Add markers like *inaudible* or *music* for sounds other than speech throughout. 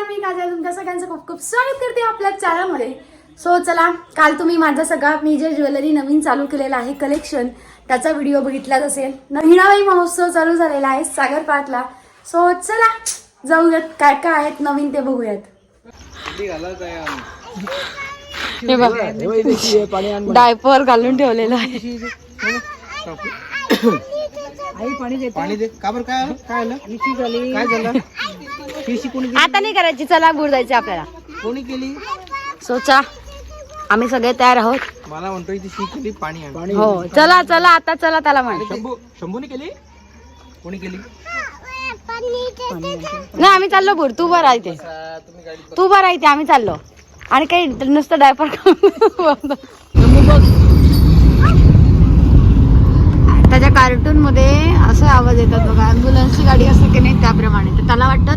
नमस्कार मी काजल. तुमच्या सगळ्यांचं खूप खूप स्वागत करते आपल्या चॅनलमध्ये सो चला काल तुम्ही माझा सगळा मी जे ज्वेलरी नवीन चालू केलेला आहे कलेक्शन त्याचा व्हिडिओ बघितलाच असेल. हिणाबाई महोत्सव चालू झालेला आहे सागर पार्कला. सो चला जाऊयात. काय काय आहेत नवीन ते बघूयात. हे बघ. डायपर घालून ठेवलेला आहे. पाणी दे. का बरं? काय? काय आलं? काय झालं? आता नाही करायची चला बुड जायचे आपल्याला. कोणी केली? सोचा आम्ही सगळे तयार आहोत. मला म्हणतोय ती शी केली पाणी हो चला चला आता चला त्याला म्हण. शंभू शंभूने केली? कोणी केली? नाही आम्ही चाललो बुड तू बरं आहे ते. गाडी तू बरं आहे ते आम्ही चाललो. आणि काही नुसतं डायपर त्याच्या कार्टून मध्ये असे आवाज येतात बघा. अँब्युलन्सची गाडी असते की नाही त्याप्रमाणे. तर त्याला वाटतात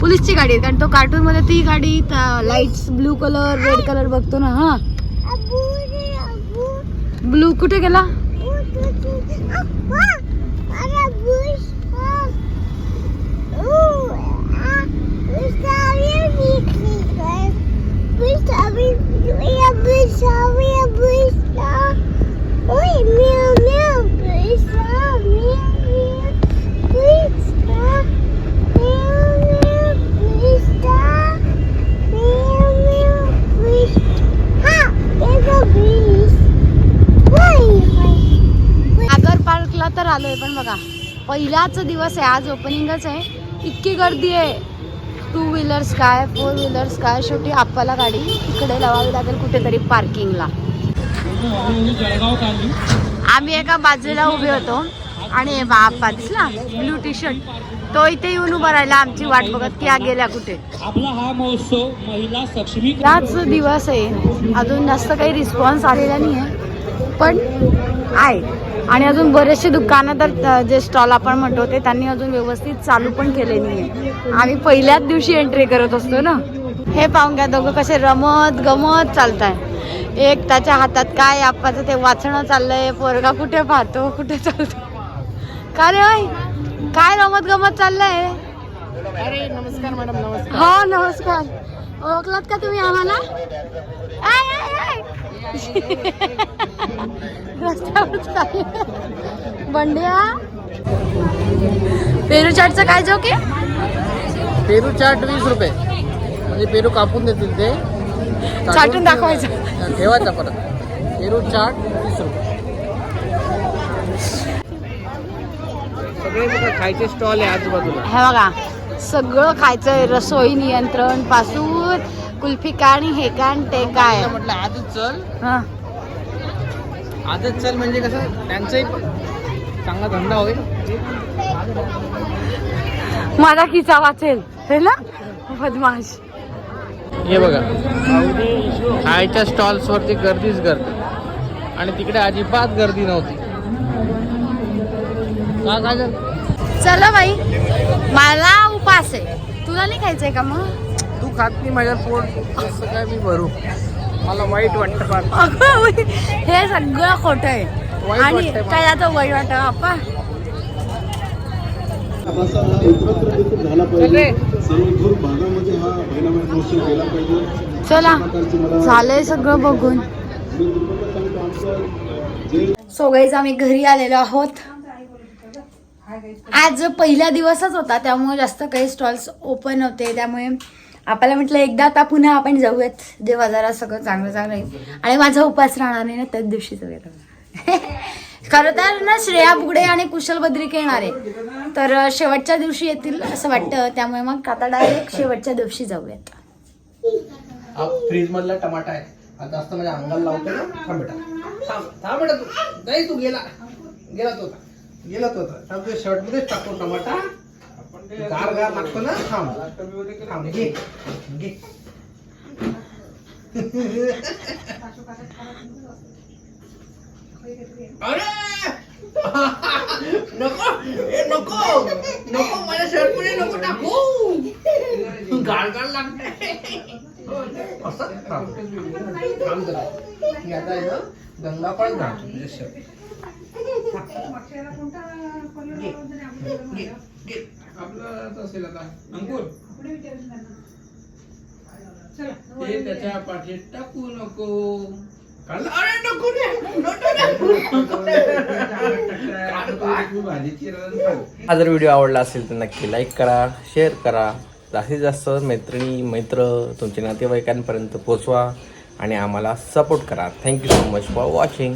पोलीसची गाडी आहे. कारण तो कार्टून मध्ये ती गाडी lights blue colour red colour बघतो ना हा. ब्लू कुठे गेला? पण बघा पहिलाच दिवस आहे आज ओपनिंगच आहे. इतकी गर्दी आहे. टू व्हीलर्स काय फोर व्हीलर्स काय शेवटी आपल्याला गाडी इकडे लावावी लागेल कुठेतरी पार्किंगला आम्ही एका बाजूला उभे होतो. आणि हे बाप्पा दिसला ब्लू टी शर्ट तो इथे येऊन उभा राहिला आमची वाट बघत की आ गेल्या कुठे. आपला हा महोत्सव महिला दिवस आहे. अजून जास्त काही रिस्पॉन्स आलेला नाही आहे पण आहे. आणि अजून बरेचसे दुकानं तर जे स्टॉल आपण म्हणतो ते त्यांनी अजून व्यवस्थित चालू पण केले नाही आम्ही पहिल्याच दिवशी एंट्री करत असतो ना? हे पाहून घ्या दोघं कसे रमत गमत चालत आहे एक त्याच्या हातात काय आपाचं ते वाचणं चाललंय पोरगा कुठे पाहतो कुठे चालतो? का रे? काय रमत गमत चाललंय? अरे नमस्कार मॅडम नमस्कार. हा नमस्कार. ओळखलात का तुम्ही आम्हाला. रस्त्यावर. बंड्या? पेरू चाटचं काय जोक आहे पेरू चाट वीस रुपये. म्हणजे पेरू कापून देतील ते. चाटून दाखवायचं. ठेव- ठेवायचा परत. पेरू चाट वीस रुपये. सगळे खायचे स्टॉल आहे आजूबाजूला. हे बघा सगळं खायचंय रसोई नियंत्रणपासून कुल्फी काय आणि हे काय आणि ते काय तिला म्हटलं आजच चल. हा. आजच चल म्हणजे कसं त्यांचाही चांगला धंदा होईल. माझा खिचा वाचेल हे ना? बदमाश. हे बघा. खायच्या स्टॉल्स वरती गर्दीच गर्दी. आणि तिकडे अजिबात गर्दी नव्हती. का काय झालं? चला बाई मला उपास आहे. तुला नाही खायचंय का मग? तू खात नाही माझ्या पोट कसं काय मी भरू? मला वाईट वाटतं फार. अगं बाई, हे सगळं खोटं आहे. वाईट आणि वाटतंय मला. काय आता वाईट वाटत? आपा. झाला सगळे. पाहिजे सर्वभूर भागामध्ये हा महिला महोत्सव गेला पाहिजे चला झालंय सगळं बघून. मी तुम्हाला सांगतो आमचं जे सो गाईज आम्ही घरी आलेलो आहोत. आज पहिला दिवसच होता त्यामुळे जास्त काही स्टॉल्स ओपन होते त्यामुळे आपल्याला म्हटलं एकदा आता पुन्हा आपण जाऊयात. जेव्हा जरा सगळं चांगलं चांगलं आणि माझा उपास राहणार नाही ना त्याच दिवशी जाऊयात *laughs* खरं तर ना श्रेया बुगडे आणि कुशल बद्रिक येणार आहे. तर शेवटच्या दिवशी येतील असं वाटतं. त्यामुळे मग आता डायरेक्ट शेवटच्या दिवशी जाऊयात. फ्रीज मधला टमाटा आहे. आता जास्त माझ्या अंगाला लावतो ना. थांब बेटा. थांब थांब बेटा तू. नाही तू गेला. गेला तो गेला तो आता. शर्ट मध्येच टाकतो टमाटा. गार गार लागतो ना? थांब. थांब. घे. घे. अरे! *laughs* नको. ए नको. नको. माझ्या शर्टमध्ये नको टाकू. गाळ गाळ लागते. असं? थांब. थांब जरा. मी आता आहे ना गंगा पण घालतो तुझ्या शर्ट घे. घे. घे. आपलं असेल आता. अंकुर. ते त्याच्या पाठीत टाकू नको? अरे नको. *laughs* हा जर व्हिडिओ आवडला असेल तर नक्की लाईक करा शेअर करा. जास्तीत जास्त मैत्रिणी मित्र तुमच्या नातेवाईकांपर्यंत पोचवा आणि आम्हाला सपोर्ट करा. Thank you so much for watching